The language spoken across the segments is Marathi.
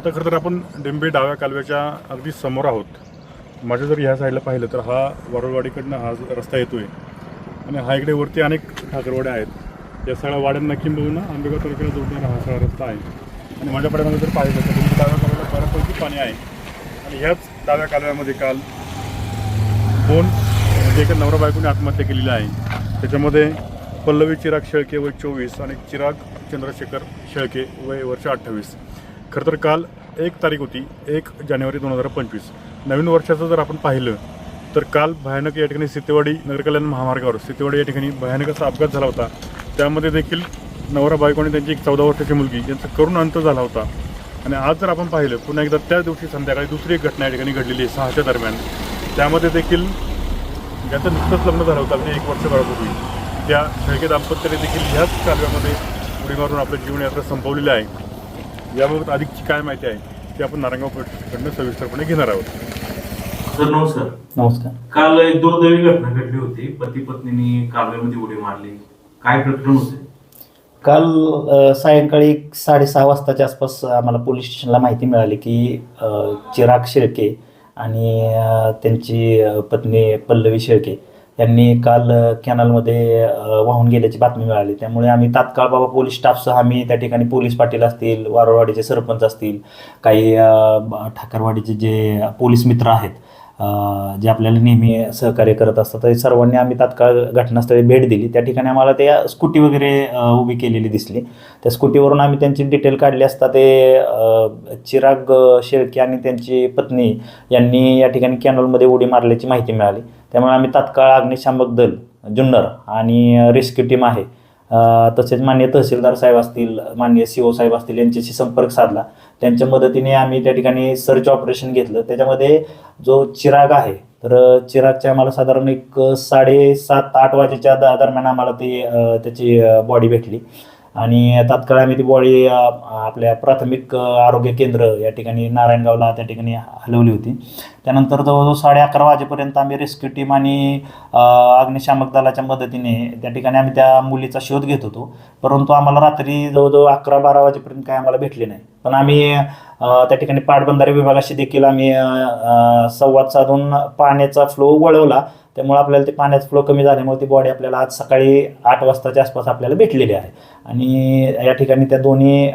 आता खरं तर आपण डिंबे डाव्या कालव्याच्या अगदी समोर आहोत. माझ्या जर ह्या साईडला पाहिलं तर हा वरळवाडीकडनं हा रस्ता येतो आहे आणि हा इकडे वरती अनेक ठाकरवाड्या आहेत. या सगळ्या वाड्यांना किंबहुना आंबेगाव तालुक्याला जोडणारा हा सगळा रस्ता आहे. आणि माझ्या पाड्यामध्ये जर पाहिलं तर डिंबे डाव्या कालव्याला बऱ्यापैकी पाणी आहे. आणि ह्याच डाव्या कालव्यामध्ये काल दोन म्हणजे एका नवरा बायकोने आत्महत्या केलेली आहे. त्याच्यामध्ये पल्लवी चिराग शेळके वय चोवीस आणि चिराग चंद्रशेखर शेळके वय वर्ष अठ्ठावीस. खरं तर काल एक तारीख होती एक जानेवारी दोन हजार पंचवीस. नवीन वर्षाचं जर आपण पाहिलं तर काल भयानक या ठिकाणी सितेवाडी नगरकल्याण महामार्गावर सितेवाडी या ठिकाणी भयानक असा अपघात झाला होता. त्यामध्ये देखील नवरा बायको आणि त्यांची एक चौदा वर्षाची मुलगी यांचा करुण अंत झाला होता. आणि आज जर आपण पाहिलं पुन्हा एकदा त्या दिवशी संध्याकाळी दुसरी एक घटना या ठिकाणी घडलेली आहे सहाच्या दरम्यान. त्यामध्ये देखील ज्याचं नुकतंच लग्न झालं होतं अगदी एक वर्षभरापूर्वी त्या शेळके दाम्पत्याने देखील ह्याच कालव्यामध्ये उडी मारून आपलं जीवनयात्रा संपवलेली आहे. याबाबत अधिकची काय माहिती आहे ती आपण नारायणगाव सविस्तरपणे घेणार आहोत. सर नमस्कार. नमस्कार. काल एक दुर्दैवी घटना घडली होती. पती पत्नीने कालव्यामध्ये उडी मारली. काय प्रकरण होते? काल सायंकाळी एक साडेसहा वाजताच्या आसपास आम्हाला पोलीस स्टेशनला माहिती मिळाली की चिराग शेळके आणि त्यांची पत्नी पल्लवी शेळके त्यांनी काल कॅनलमध्ये वाहून गेल्याची बातमी मिळाली. त्यामुळे आम्ही तात्काळ बाबा पोलीस स्टाफसह आम्ही त्या ठिकाणी पोलीस पाटील असतील वारोवाडीचे सरपंच असतील काही ठाकरवाडीचे जे पोलीस मित्र आहेत जे आपल्याला नेहमी सहकार्य करत असतात तर सर्वांनी आम्ही तात्काळ घटनास्थळी भेट दिली. त्या ठिकाणी आम्हाला त्या स्कूटी वगैरे उभी केलेली दिसली. त्या स्कूटीवरून आम्ही त्यांची डिटेल काढली असता ते चिराग शेळके आणि त्यांची पत्नी यांनी या ठिकाणी कॅनलमध्ये उडी मारल्याची माहिती मिळाली. त्यामुळे आम्ही तात्काळ अग्निशामक दल जुन्नर आणि रेस्क्यू टीम आहे तसेच मान्य तहसीलदार साहेब असतील मान्य सी ओ साहेब असतील यांच्याशी संपर्क साधला. त्यांच्या मदतीने आम्ही त्या ठिकाणी सर्च ऑपरेशन घेतलं. त्याच्यामध्ये जो चिराग आहे तर चिरागच्या आम्हाला साधारण एक साडेसात आठ वाजेच्या दरम्यान आम्हाला ती त्याची बॉडी भेटली. आणि तात्काळ आम्ही ती बॉडी आपल्या प्राथमिक आरोग्य केंद्र या ठिकाणी नारायणगावला त्या ठिकाणी हलवली होती. त्यानंतर जवळजवळ साडे अकरा वाजेपर्यंत आम्ही रेस्क्यू टीम आणि अग्निशामक दलाच्या मदतीने त्या ठिकाणी आम्ही त्या मुलीचा शोध घेत होतो. परंतु आम्हाला रात्री जवळजवळ अकरा बारा वाजेपर्यंत काय आम्हाला भेटले नाही. पण आम्ही त्या ठिकाणी पाटबंधारे विभागाशी देखील आम्ही संवाद साधून पाण्याचा फ्लो वळवला. त्यामुळे आपल्याला ते पाण्याचा फ्लो कमी झाल्यामुळे ती बॉडी आपल्याला आज सकाळी आठ वाजताच्या आसपास आपल्याला भेटलेली आहे. आणि या ठिकाणी त्या दोन्ही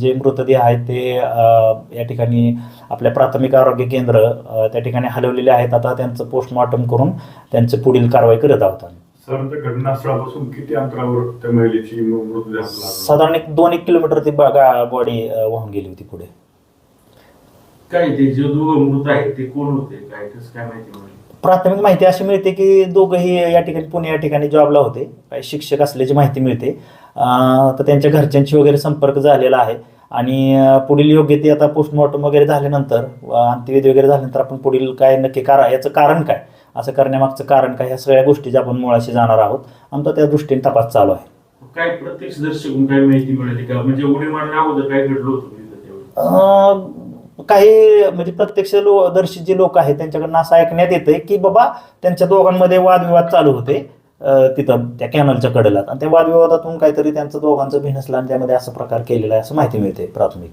जे मृतदेह आहेत ते या ठिकाणी आपल्या प्राथमिक आरोग्य केंद्र त्या ठिकाणी हलवलेले आहेत. आता त्यांचं पोस्टमॉर्टम करून त्यांचं पुढील कारवाई करत आहोत आम्ही. साधारणतः घटनास्थळापासून किती अंतरावर त्या महिलेची मृतदेह लागला? साधारण एक दोन एक किलोमीटर ती बॉडी वाहून गेली होती पुढे. काय ते जे दोघं मृत आहेत ते कोण होते? काय कसं काय माहिती मिळाली प्राथमिक माहिती अशी मिळते की दोघंही या ठिकाणी पुणे या ठिकाणी जॉबला होते. काही शिक्षक असल्याची माहिती मिळते. अं, तर त्यांच्या घरच्यांशी वगैरे संपर्क झालेला आहे. आणि अं, पुढील योग्य ते आता पोस्टमॉर्टम वगैरे झाल्यानंतर अं, अंत्यविधी वगैरे झाल्यानंतर आपण पुढील काय नक्की कारण याचं कारण काय? असं करण्यामागचं कारण काय? ह्या सगळ्या गोष्टीची आपण मुळाशी जाणार आहोत आमचा त्या दृष्टीने तपास चालू आहे. काय प्रत्यक्ष दर्शकून काय माहिती मिळाली का? म्हणजे उडी मारण्या अगोदर काय घडलं होतं? अं, काही म्हणजे प्रत्यक्ष लो दर्शी जे लोक आहेत त्यांच्याकडनं असं ऐकण्यात येतंय की बाबा त्यांच्या दोघांमध्ये वादविवाद चालू होते तिथं त्या कॅनलच्या कडेला. आणि त्या वादविवादातून काहीतरी त्यांचं दोघांचं भिनसलं आणि त्यामध्ये असा प्रकार केलेला आहे असं माहिती मिळते प्राथमिक.